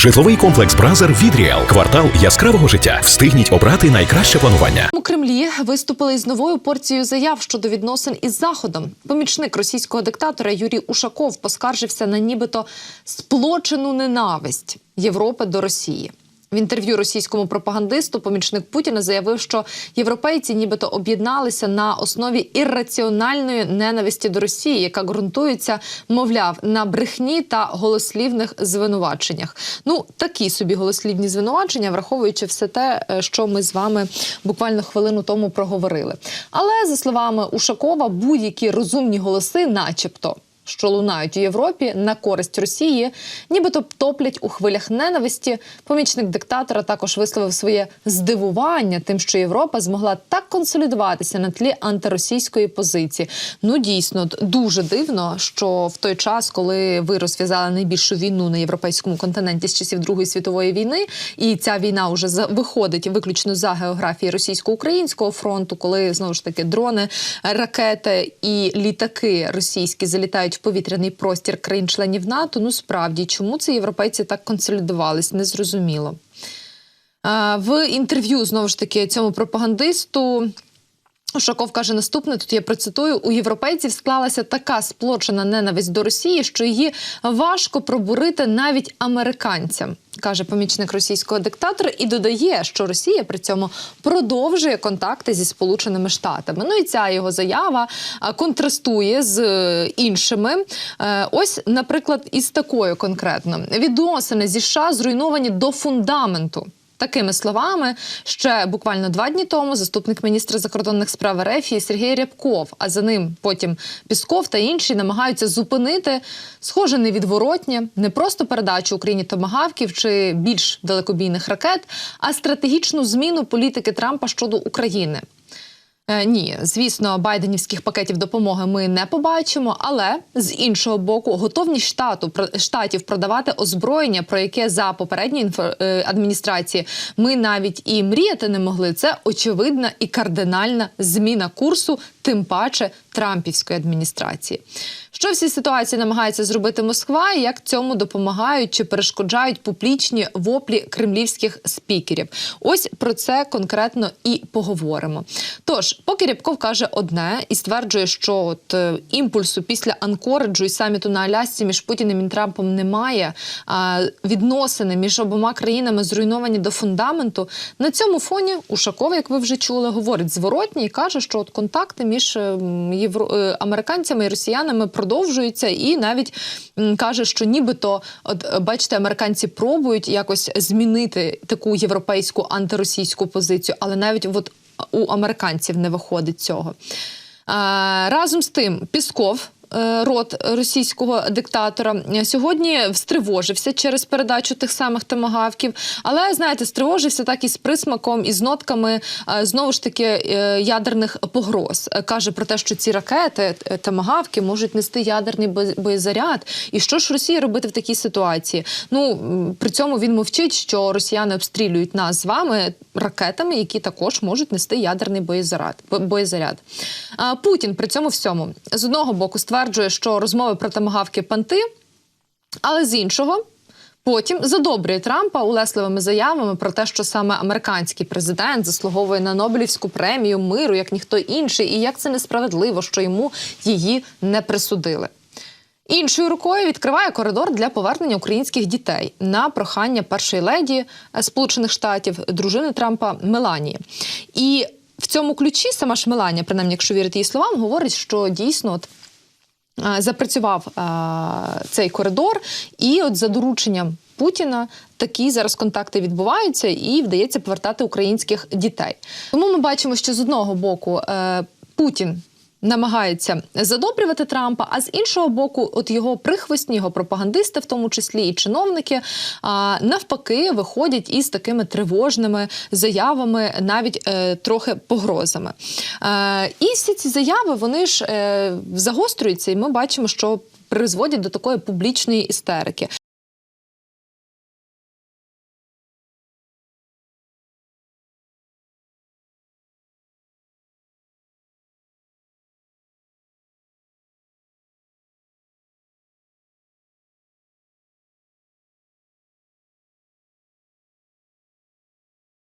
Житловий комплекс Бразер від Ріал. Квартал яскравого життя. Встигніть обрати найкраще планування. У Кремлі виступили із новою порцією заяв щодо відносин із заходом. Помічник російського диктатора Юрій Ушаков поскаржився на нібито сплочену ненависть Європи до Росії. В інтерв'ю російському пропагандисту помічник Путіна заявив, що європейці нібито об'єдналися на основі ірраціональної ненависті до Росії, яка ґрунтується, мовляв, на брехні та голослівних звинуваченнях. Ну такі собі голослівні звинувачення, враховуючи все те, е, що ми з вами буквально хвилину тому проговорили. Але за словами Ушакова, будь-які розумні голоси, начебто що лунають у Європі на користь Росії, нібито топлять у хвилях ненависті. Помічник диктатора також висловив своє здивування тим, що Європа змогла так консолідуватися на тлі антиросійської позиції. Ну дійсно дуже дивно, що в той час, коли ви розв'язали найбільшу війну на європейському континенті з часів Другої світової війни, і ця війна вже виходить виключно за географії російсько-українського фронту, коли знову ж таки дрони, ракети і літаки російські залітають повітряний простір країн-членів НАТО. Ну справді, чому це європейці так консолідувались, незрозуміло. В інтерв'ю знову ж таки цьому пропагандисту. Ушаков каже наступне: тут я процитую: у європейців склалася така сплочена ненависть до Росії, що її важко пробурити навіть американцям, каже помічник російського диктатора, і додає, що Росія при цьому продовжує контакти зі Сполученими Штатами. Ну і ця його заява контрастує з е, іншими. Е, Ось, наприклад, із такою конкретно відносини зі США зруйновані до фундаменту. Такими словами, ще буквально два дні тому заступник міністра закордонних справ РФ Сергій Рябков, а за ним потім Пісков та інші намагаються зупинити схоже невідворотнє, не просто передачу Україні томагавків чи більш далекобійних ракет, а стратегічну зміну політики Трампа щодо України. Е, Ні, звісно, байденівських пакетів допомоги ми не побачимо, але з іншого боку, готовність штату штатів продавати озброєння, про яке за попередньої е, адміністрації ми навіть і мріяти не могли. Це очевидна і кардинальна зміна курсу, тим паче Трампівської адміністрації. Що в цій ситуації намагається зробити Москва, і як цьому допомагають чи перешкоджають публічні воплі кремлівських спікерів? Ось про це конкретно і поговоримо. Тож, поки Рябков каже одне і стверджує, що от е, імпульсу після Анкориджу і саміту на Алясці між Путіним і Трампом немає. А відносини між обома країнами зруйновані до фундаменту. На цьому фоні Ушаков, як ви вже чули, говорить зворотні і каже, що от контакти між е, євро... е, американцями і росіянами продовжуються, і навіть каже, що нібито, от бачите, американці пробують якось змінити таку європейську антиросійську позицію, але навіть от у американців не виходить цього. Разом з тим, Пісков. Е, Рот російського диктатора е, сьогодні встривожився через передачу тих самих томагавків, але знаєте, стривожився так і з присмаком і з нотками е, знову ж таки ядерних погроз. Каже про те, що ці ракети томагавки можуть нести ядерний боєзаряд. І що ж Росія робити в такій ситуації? Ну при цьому він мовчить, що росіяни обстрілюють нас з вами ракетами, які також можуть нести ядерний боєзаряд. боєзаряд. Путін при цьому всьому з одного боку стверджує, що розмови про томагавки панти, але з іншого. Потім задобрює Трампа улесливими заявами про те, що саме американський президент заслуговує на Нобелівську премію миру, як ніхто інший, і як це несправедливо, що йому її не присудили. Іншою рукою відкриває коридор для повернення українських дітей на прохання першої леді Сполучених Штатів, дружини Трампа Меланії. І в цьому ключі сама ж Меланія, принаймні, якщо вірити її словам, говорить, що дійсно от запрацював е, цей коридор, і от за дорученням Путіна такі зараз контакти відбуваються, і вдається повертати українських дітей. Тому ми бачимо, що з одного боку е, Путін. Намагається задобрювати Трампа, а з іншого боку, от його прихвостні, його пропагандисти, в тому числі і чиновники, навпаки, виходять із такими тривожними заявами, навіть е, трохи погрозами. Е, і всі ці заяви вони ж е, загострюються, і ми бачимо, що призводять до такої публічної істерики.